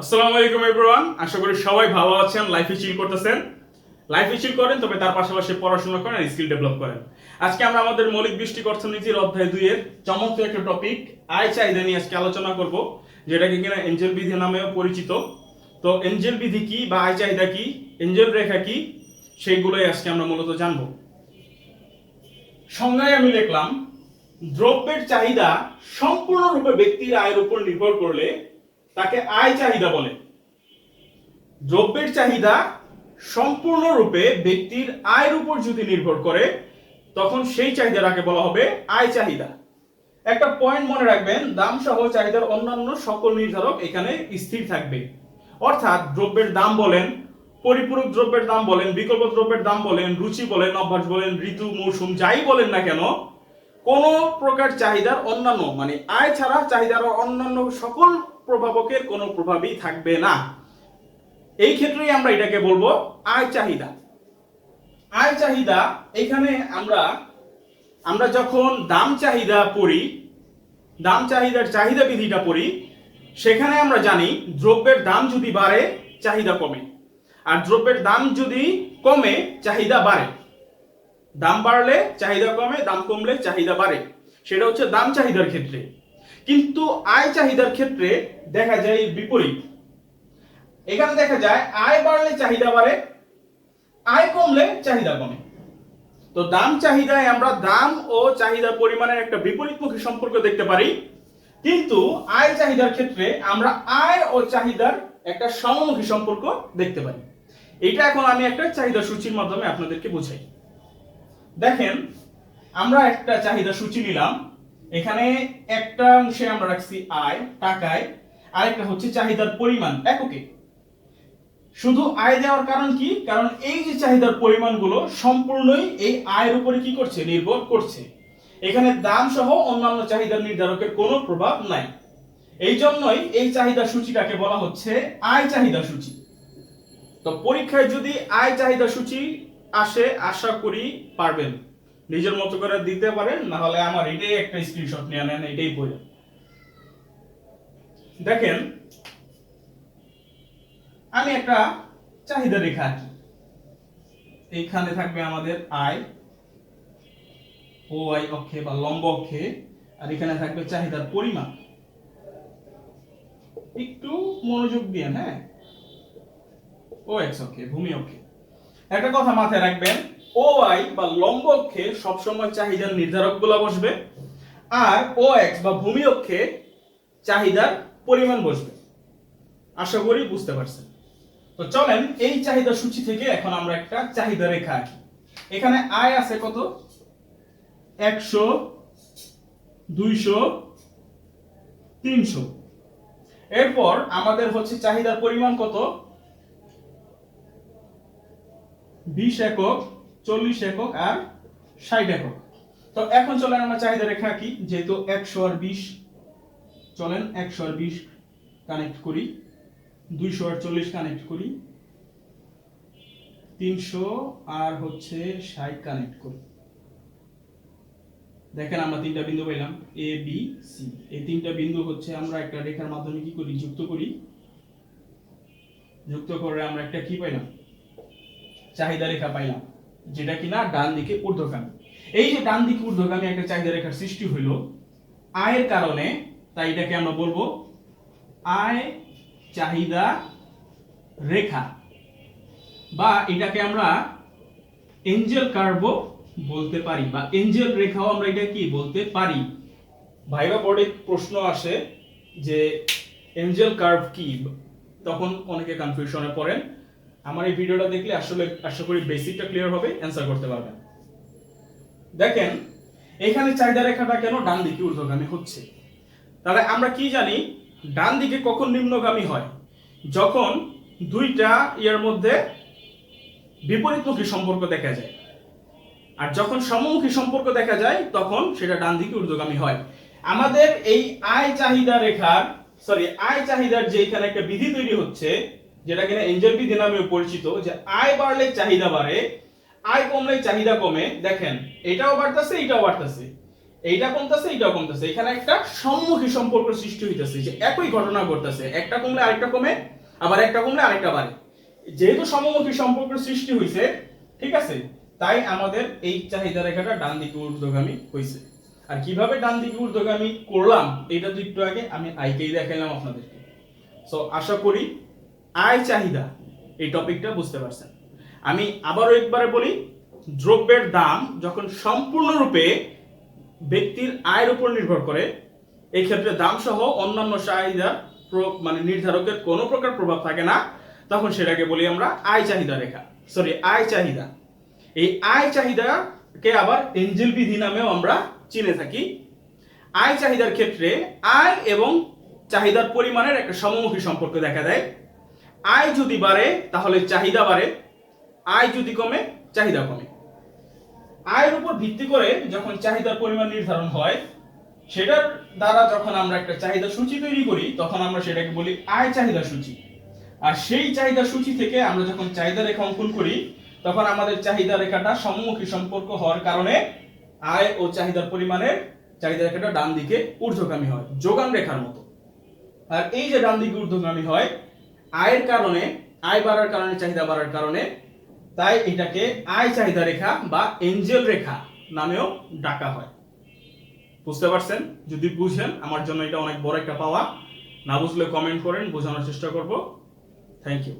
আসসালামু আলাইকুম এভরিওয়ান আশা করি সবাই ভালো আছেন লাইফে চিল করতেছেন। লাইফে চিল করেন, তবে তার পাশাপাশি পড়াশোনা করেন স্কিল ডেভেলপ করেন। আজকে আমরা আমাদের মৌলিক বৃষ্টিক অর্থনীতির অধ্যায় দুইয়ের চমৎকার একটা টপিক আয় চাহিদা নিয়ে আজকে আলোচনা করব, যেটাকে কিনা এঞ্জেল বিধি নামেও পরিচিত। তো এঞ্জেল বিধি কি বা আয় চাহিদা কি এঞ্জেল রেখা কি, সেইগুলোই আজকে আমরা মূলত জানব। সংজ্ঞায় আমি লিখলাম, দ্রব্যের চাহিদা সম্পূর্ণরূপে ব্যক্তির আয়ের উপর নির্ভর করলে তাকে আয় চাহিদা বলে। দ্রব্যের চাহিদা সম্পূর্ণরূপে ব্যক্তির আয়ের উপর যদি নির্ভর করে, তখন সেই চাহিদাটাকে বলা হবে আয় চাহিদা। একটা পয়েন্ট মনে রাখবেন দাম সহ চাহিদার অন্যান্য সকল নির্ধারক এখানে স্থির থাকবে। অর্থাৎ দ্রব্যের দাম বলেন, পরিপূরক দ্রব্যের দাম বলেন, বিকল্প দ্রব্যের দাম বলেন, রুচি বলেন, অভ্যাস বলেন, ঋতু, মৌসুম, যাই বলেন না কেন, কোন প্রকার চাহিদার অন্যান্য মানে আয় ছাড়া চাহিদার অন্যান্য সকল প্রভাবকের কোনো প্রভাবই থাকবে না। এই ক্ষেত্রেই আমরা এটাকে বলব আয় চাহিদা। আয় চাহিদা এখানে আমরা আমরা যখন দাম চাহিদা পড়ি, দাম চাহিদার চাহিদা বিধিটা পড়ি, সেখানে আমরা জানি দ্রব্যের দাম যদি বাড়ে, চাহিদা কমে। আর দ্রব্যের দাম যদি কমে, চাহিদা বাড়ে। দাম বাড়লে চাহিদা কমে, দাম কমলে চাহিদা বাড়ে। সেটা হচ্ছে দাম চাহিদার ক্ষেত্রে। কিন্তু আয় চাহিদার ক্ষেত্রে দেখা যায় বিপরীত। এখানে দেখা যায় আয় বাড়লে চাহিদা বাড়ে, আয় কমলে চাহিদা কমে। তো দাম চাহিদায় আমরা দাম ও চাহিদা পরিমাণের একটা বিপরীতমুখী সম্পর্ক দেখতে পারি। কিন্তু আয় চাহিদার ক্ষেত্রে আমরা আয় ও চাহিদার একটা সমমুখী সম্পর্ক দেখতে পারি। এটা এখন আমি একটা চাহিদা সূচির মাধ্যমে আপনাদেরকে বুঝাই। দেখেন, আমরা একটা চাহিদা সূচি নিলাম। এখানে একটা অংশে আমরা রাখছি আয় টাকায় আরেকটা হচ্ছে চাহিদার পরিমাণ, এককে। শুধু আয় দেওয়ার কারণ কি? কারণ এই যে চাহিদার পরিমাণগুলো সম্পূর্ণই এই আয়ের উপরে কি করছে? নির্ভর করছে। এখানে দাম সহ অন্যান্য চাহিদার নির্ধারকের কোনো প্রভাব নাই। এই জন্যই এই চাহিদা সূচিটাকে বলা হচ্ছে? আয় চাহিদা সূচি। তো পরীক্ষায় যদি আয় চাহিদা সূচি আসে, আশা করি পারবেন। নিজের মতো করে দিতে পারেন না হলে আমার এটাই একটা স্ক্রিনশট নিয়ে নেন, এটাই বই দেখেন, আমি একটা চাহিদা রেখা আঁকি। এইখানে থাকবে আমাদের আয় ও আই অক্ষে বা লম্ব অক্ষে, আর এখানে থাকবে চাহিদার পরিমাণ। একটু মনোযোগ দিয়ে হ্যাঁ? ও এক্স অক্ষে, ভূমি অক্ষে। একটা কথা মাথায় রাখবেন ও আই বা লম্ব অক্ষে সবসময় চাহিদার নির্ধারকগুলা বসবে আর ও এক্স বা ভূমি অক্ষে চাহিদার পরিমাণ বসবে। আশা করি বুঝতে পারছেন। তো চলেন এই চাহিদা সূচি থেকে এখন আমরা একটা চাহিদা রেখা আঁকি। এখানে আয় আছে কত? একশো, দুইশো, তিনশো। এরপর আমাদের হচ্ছে চাহিদার পরিমাণ কত? বিশ একক। চল্লিশ একক আর ষাট একক। তো এখন চলেন আমরা চাহিদা রেখা আঁকি, যেহেতু একশো আর বিশ, চলেন একশো আর বিশ কানেক্ট করি, দুইশো আর চল্লিশ কানেক্ট করি, তিনশো আর হচ্ছে ষাট কানেক্ট করি। দেখেন আমরা তিনটা বিন্দু পেলাম এ বি সি এই তিনটা বিন্দু হচ্ছে আমরা একটা রেখার মাধ্যমে কি করি? যুক্ত করি। যুক্ত করে আমরা একটা কি পাইলাম? চাহিদা রেখা পাইলাম। যেটা কিনা ডান দিকে ঊর্ধ্বগামী। এই যে ডান দিকে ঊর্ধ্বগামী একটা চাহিদা রেখার সৃষ্টি হইল, আয়ের কারণে, তাই এটাকে আমরা বলব আয় চাহিদা রেখা। বা এটাকে আমরা এঞ্জেল কার্ভও বলতে পারি, বা এঞ্জেল রেখাও আমরা এটা কি বলতে পারি। ভাইবা বোর্ডে প্রশ্ন আসে যে এঞ্জেল কার্ভ কি? তখন অনেকে কনফিউশনে পড়েন। আমার এই ভিডিওটা দেখলে আসলে আশা করি বেসিকটা ক্লিয়ার হবে অ্যান্সার করতে পারবেন। দেখেন, এখানে চাহিদা রেখাটা কেন ডান দিকে ঊর্ধ্বগামী হচ্ছে? তাহলে আমরা কি জানি, ডান দিকে কখন নিম্নগামী হয়? যখন দুইটা ইয়ার মধ্যে বিপরীতমুখী সম্পর্ক দেখা যায়। আর যখন সমমুখী সম্পর্ক দেখা যায়, তখন সেটা ডান দিকে ঊর্ধ্বগামী হয়। আমাদের এই আয় চাহিদা রেখার সরি আয় চাহিদার যে এখানে একটা বিধি তৈরি হচ্ছে যেটা কিনা এঞ্জেল বিধি নামে পরিচিত, যে আয় বাড়লে চাহিদা বাড়ে আয় কমলে চাহিদা কমে। দেখেন, এটাও বাড়তেছে এটাও বাড়তেছে। এইটা কমতেছে, এইটাও কমতেছে। এখানে একটা সম্মুখী সম্পর্ক সৃষ্টি হইতেছে, যে একই ঘটনা ঘটতেছে। একটা কমলে আরেকটা কমে, আবার একটা কমলে আরেকটা বাড়ে। যেহেতু সমমুখী সম্পর্ক সৃষ্টি হয়েছে ঠিক আছে? তাই আমাদের এই চাহিদা রেখাটা ডান দিকে ঊর্ধ্বগামী হয়েছে আর কীভাবে ডান দিকে ঊর্ধ্বগামী করলাম, এটা তো একটু আগে আমি আইকেই দেখাইলাম আপনাদেরকে। সো আশা করি আয় চাহিদা, এই টপিকটা বুঝতে পারছেন। আমি আবারও একবারে বলি, দ্রব্যের দাম যখন সম্পূর্ণরূপে ব্যক্তির আয়ের উপর নির্ভর করে, এই ক্ষেত্রে দাম সহ অন্যান্য চাহিদার মানে নির্ধারকের কোনো প্রকার প্রভাব থাকে না, তখন সেটাকে বলি আমরা আয় চাহিদা রেখা। সরি আয় চাহিদা। এই আয় চাহিদাকে আবার এঞ্জেল বিধি নামেও আমরা চিনে থাকি। আয় চাহিদার ক্ষেত্রে আয় এবং চাহিদার পরিমাণের একটা সমমুখী সম্পর্ক দেখা দেয়। আয় যদি বাড়ে, তাহলে চাহিদা বাড়ে। আয় যদি কমে, চাহিদা কমে। আয়ের উপর ভিত্তি করে যখন চাহিদার পরিমাণ নির্ধারণ হয়, সেটার দ্বারা যখন আমরা একটা চাহিদা সূচি তৈরি করি, তখন আমরা সেটাকে বলি আয় চাহিদা সূচি। আর সেই চাহিদা সূচি থেকে আমরা যখন চাহিদা রেখা অঙ্কন করি, তখন আমাদের চাহিদা রেখাটা সম্মুখী সম্পর্ক হওয়ার কারণে আয় ও চাহিদার পরিমাণের চাহিদা রেখাটা ডান দিকে ঊর্ধ্বগামী হয়, যোগান রেখার মতো। আর এই যে ডান দিকে ঊর্ধ্বগামী হয় আয়ের কারণে, আয় বাড়ার কারণে, চাহিদা বাড়ার কারণে, তাই এটাকে আয় চাহিদা রেখা বা এঞ্জেল রেখা নামেও ডাকা হয়। বুঝতে পারছেন? যদি বুঝেন, আমার জন্য এটা অনেক বড় একটা পাওয়া। না বুঝলে কমেন্ট করেন, বোঝানোর চেষ্টা করব। Thank you